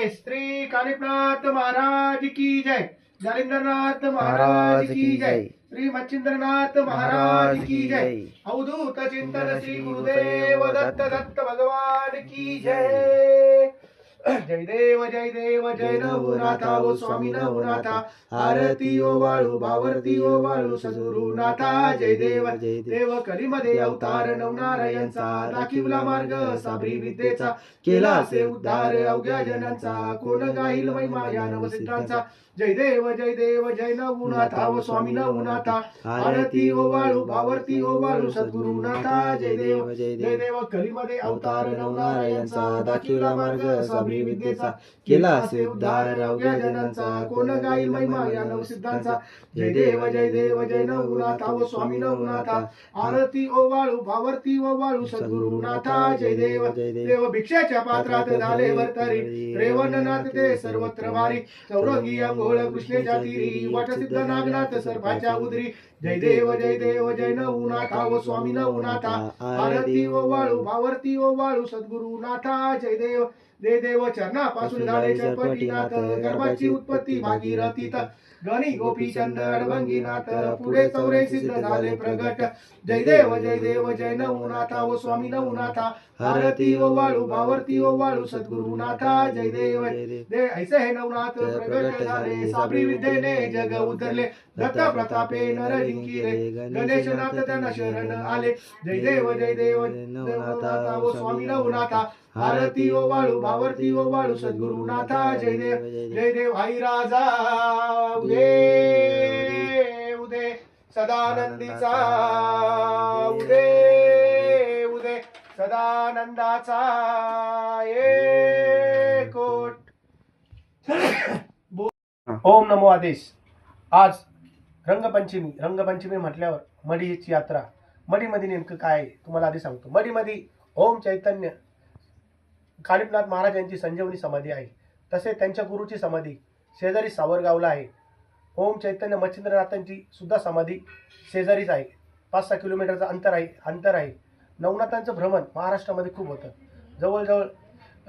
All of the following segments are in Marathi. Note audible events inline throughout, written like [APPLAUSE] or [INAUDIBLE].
जय श्री कालिपनाथ महाराज की जय। जालिंदरनाथ महाराज की जय। श्री मच्छिंद्रनाथ महाराज की जय। अवधूत चिंतन श्री गुरुदेव दत्त दत्त भगवान की जय। जय देव जय देव जय नवनाथा ओ स्वामी नवनाथा आरती ओ वाळू भावरती ओ वाळू सद्गुरुनाथा जय देव देव कलीमध्ये अवतार नवनारायणचा दाखिवला मार्ग साबरी विद्येचा केला असे उद्धार अवघ्या जनांचा कोण गाईल महिमा या नवसिद्धांचा जय देव जय देव जय नवनाथा व स्वामी नवनाथा आरती ओ वाळू भावरती ओ वाळू सद्गुरु नाथा जय देव जय देव कलीमध्ये अवतार नवनारायणचा दाखिला मार्ग साबरी विद्येचा केला असे उद्धार अवघ्या जनांचा कोण गाई महिमा या नवसिद्धांचा जय देव जय देव जय नवनाथा व स्वामी नवनाथा आरती ओ वाळू भावरती ओ वाळू सद्गुरु नाथा जय देव देव भिक्षाच्या पात्रात झाले वर्तरी रेवणनाथ ते सर्वत्र वारी चौरंगी अंगो अंघोळ कृष्णेच्या तीरी वटसिद्ध नागनाथ सर्पाच्या उदरी. जय देव जय देव जय नवनाथा ओ स्वामी नवनाथा. आरती ओ वाळू भावरती ओ वाळू सद्गुरुनाथा जय देव. जय देव चरणापासून झाले चरपटीनाथ गर्भाची उत्पत्ती भागीरथीत गणी गोपीचंद अडभंगीनाथ पुढे चौरे सिद्ध झाले प्रगट. जय देव जय देव जय नवनाथा ओ स्वामी नवनाथा. आरती ओ वाळू भावरती ओ वाळू सद्गुरुनाथा जय देव. दे ऐसे हे नवनाथ प्रगट झाले साबरी विद्येने जग उतरले. दत्त प्रतापे नर जिंकिले गणेशनाथ त्यांना शरण आले. जय देव जय देव. नवनाथा ओ स्वामी नवनाथा. आरती ओ वाळू भावरती ओ वाळू सद्गुरुनाथा जय देव जय देव. आई राजा. उदे उदे सदानंदीचा. उदे उदे. सदानंदाचा. कोट. [COUGHS] ओम नमो आदेश. आज रंगपंचमी रंगपंचमी म्हटल्यावर मडीची यात्रा. मडीमध्ये नेमकं काय आहे? तुम्हाला आधी सांगतो. मडीमध्ये ओम चैतन्य कालिपनाथ महाराज यांची संजीवनी समाधी आहे. तसे त्यांच्या गुरुची समाधी शेजारी सावरगावला आहे. ओम चैतन्य मच्छिंद्रनाथांची सुद्धा समाधी शेजारीच आहे. पाच सहा किलोमीटरचं अंतर आहे अंतर आहे. नवनाथांचं भ्रमण महाराष्ट्रामध्ये खूप होतं. जवळजवळ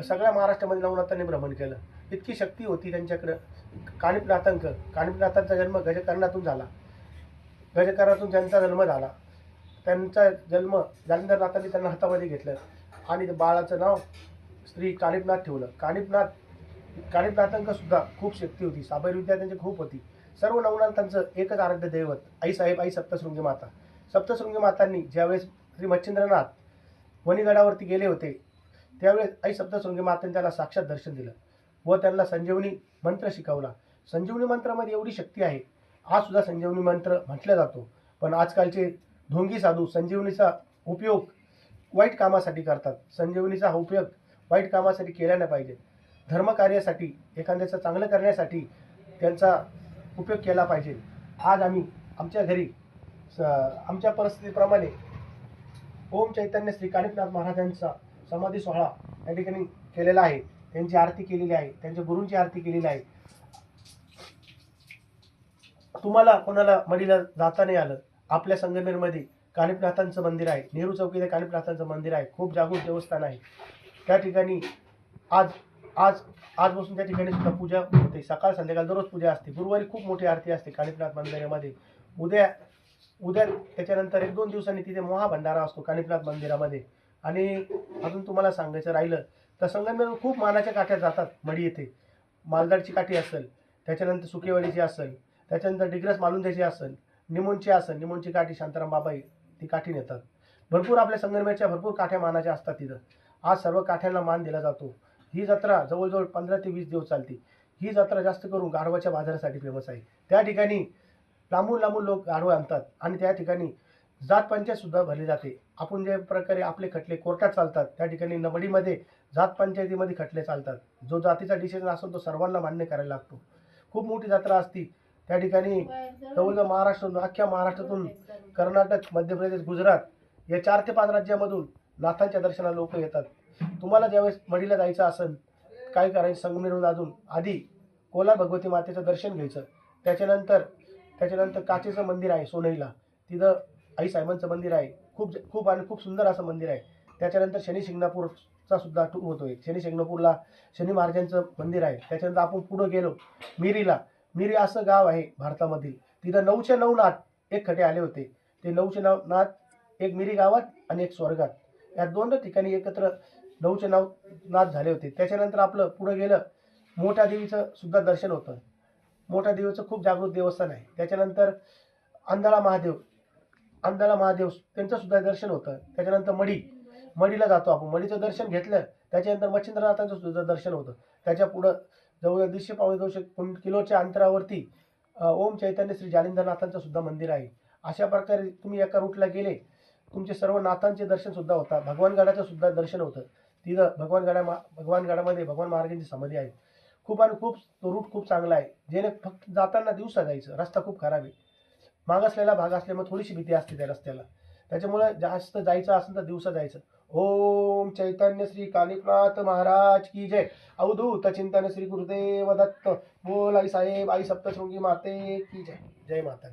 सगळ्या महाराष्ट्रामध्ये नवनाथांनी भ्रमण केलं. इतकी शक्ती होती त्यांच्याकडं. कानिपनाथांक कानिपनाथांचा जन्म गजकर्णातून झाला. गजकर्णातून त्यांचा जन्म झाला. त्यांचा जन्म जालिंदरनाथांनी त्यांना हातामध्ये घेतलं आणि बाळाचं नाव श्री कानिपनाथ ठेवलं. कानिपनाथ कानिपनाथांक सुद्धा खूप शक्ती होती. साबर विद्या त्यांची खूप होती. सर्व नवनाथांचं एकच आराध्य दैवत आई साहेब आई सप्तशृंगी माता. सप्तशृंगी मातांनी ज्यावेळेस श्री मच्छिंद्रनाथ वणीगडावरती गेले होते त्यावेळेस आई सप्तशृंगी मातांनी त्याला साक्षात दर्शन दिलं. व त्यांना संजीवनी मंत्र शिकवला. संजीवनी मंत्रामध्ये एवढी शक्ती आहे. आज सुद्धा संजीवनी मंत्र म्हटला जातो. पण आजकालचे ढोंगी साधू संजीवनीचा उपयोग वाईट कामासाठी करतात. संजीवनीचा हा उपयोग वाईट कामासाठी केला नाही पाहिजे. धर्मकार्यासाठी एखाद्याचं चांगलं करण्यासाठी त्यांचा उपयोग केला पाहिजे. आज आम्ही आमच्या घरी स आमच्या परिस्थितीप्रमाणे ओम चैतन्य श्री कानिपनाथ महाराजांचा समाधी सोहळा या ठिकाणी केलेला आहे. त्यांची आरती केलेली आहे. त्यांच्या गुरूंची आरती केलेली आहे. तुम्हाला कोणाला मडीला जाता नाही आलं? आपल्या संगमेरमध्ये कानिपनाथांचं मंदिर आहे. नेहरू चौकीला कानिपनाथांचं मंदिर आहे. खूप जागृत देवस्थान आहे. त्या ठिकाणी आज आज आजपासून त्या ठिकाणी सुद्धा पूजा होते. सकाळ संध्याकाळ दररोज पूजा असते. गुरुवारी खूप मोठी आरती असते कानिपनाथ मंदिरामध्ये. उद्या उद्या त्याच्यानंतर एक दोन दिवसांनी तिथे महाभंडारा असतो कानिपनाथ मंदिरामध्ये. आणि अजून तुम्हाला सांगायचं राहिलं तर संगमनेर खूप मानाच्या काठ्या जातात मडी येथे. मालदाडची काठी असेल त्याच्यानंतर सुकेवाडीची असेल त्याच्यानंतर डिग्रस मालुंद्याची असेल निमोनची असेल निमोनची काठी शांताराम बाबाई ती काठी नेतात. भरपूर आपल्या संगमनेरच्या भरपूर काठ्या मानाच्या असतात तिथं. आज सर्व काठ्यांना मान दिला जातो. ही जत्रा जवळजवळ पंधरा ते वीस दिवस चालते. ही जत्रा जास्त करून गाढवाच्या बाजारासाठी फेमस आहे. त्या ठिकाणी लांबून लांबून लोक गाढवं आणतात आणि त्या ठिकाणी जात पंचायत सुद्धा भरली जाते. आपण ज्या प्रकारे आपले खटले कोर्टात चालतात त्या ठिकाणी नबडीमध्ये जात पंचायतीमध्ये खटले चालतात. जो जातीचा डिसिजन असेल तो सर्वांना मान्य करायला लागतो. खूप मोठी जत्रा असती. त्या ठिकाणी जवळजवळ महाराष्ट्रातून अख्ख्या महाराष्ट्रातून कर्नाटक मध्य प्रदेश गुजरात या चार ते पाच राज्यामधून नाथांच्या दर्शनाला लोक येतात. तुम्हाला ज्यावेळेस मडीला जायचं असेल काय करायचं संगमेरून अजून? आधी कोला भगवती मातेचं दर्शन घ्यायचं. त्याच्यानंतर त्याच्यानंतर काचेचं मंदिर आहे सोनईला. तिथं आई साहेबांचं मंदिर आहे. खूप खूप आणि खूप सुंदर असं मंदिर आहे. त्याच्यानंतर शनी शिंगणापूरचा सुद्धा टूर होतोय. शनी शिंगणापूरला शनी महाराजांचं मंदिर आहे. त्याच्यानंतर आपण पुढं गेलो मिरीला. मिरी असं गाव आहे भारतामधील. तिथं नऊशे नऊ नाथ एक खटे आले होते. ते नऊशे नऊ नाथ एक मिरी गावात आणि एक स्वर्गात. या दोन ठिकाणी एकत्र नऊचे नऊ नाथ झाले होते. त्याच्यानंतर आपलं पुढं गेलं मोठ्या देवीचं सुद्धा दर्शन होतं. मोठ्या देवीचं खूप जागृत देवस्थान आहे. त्याच्यानंतर अंधळा महादेव अंधाळा महादेव त्यांचं सुद्धा दर्शन होतं. त्याच्यानंतर मडी मडीला जातो आपण. मडीचं दर्शन घेतलं त्याच्यानंतर मच्छिंद्रनाथांचं सुद्धा दर्शन होतं. त्याच्या पुढं जवळ दीडशे पावणे दोनशे किलोच्या अंतरावरती ओम चैतन्य श्री जालिंदरनाथांचं सुद्धा मंदिर आहे. अशा प्रकारे तुम्ही एका रूटला गेले तुमचे सर्व नाथांचे दर्शन सुद्धा होतात भगवानगडाचं सुद्धा दर्शन होतं. तिथं भगवानगडा मा भगवानगडामध्ये भगवान महाराजांची समाधी आहे. खूप आणि खूप तो रूट खूप चांगला आहे. जेणे फक्त जाताना दिवसा जायचं रस्ता खूप खराब आहे. मागासलेला भाग असल्यामुळे थोडीशी भीती असते त्या रस्त्याला. त्याच्यामुळे जास्त जायचं असेल तर दिवसा जायचं. ओम चैतन्य श्री कालिकनाथ महाराज की जय. अवधूत चिंतन श्री गुरुदेव दत्त. बोल आई साहेब आई सप्तशृंगी माते की जय. जय माता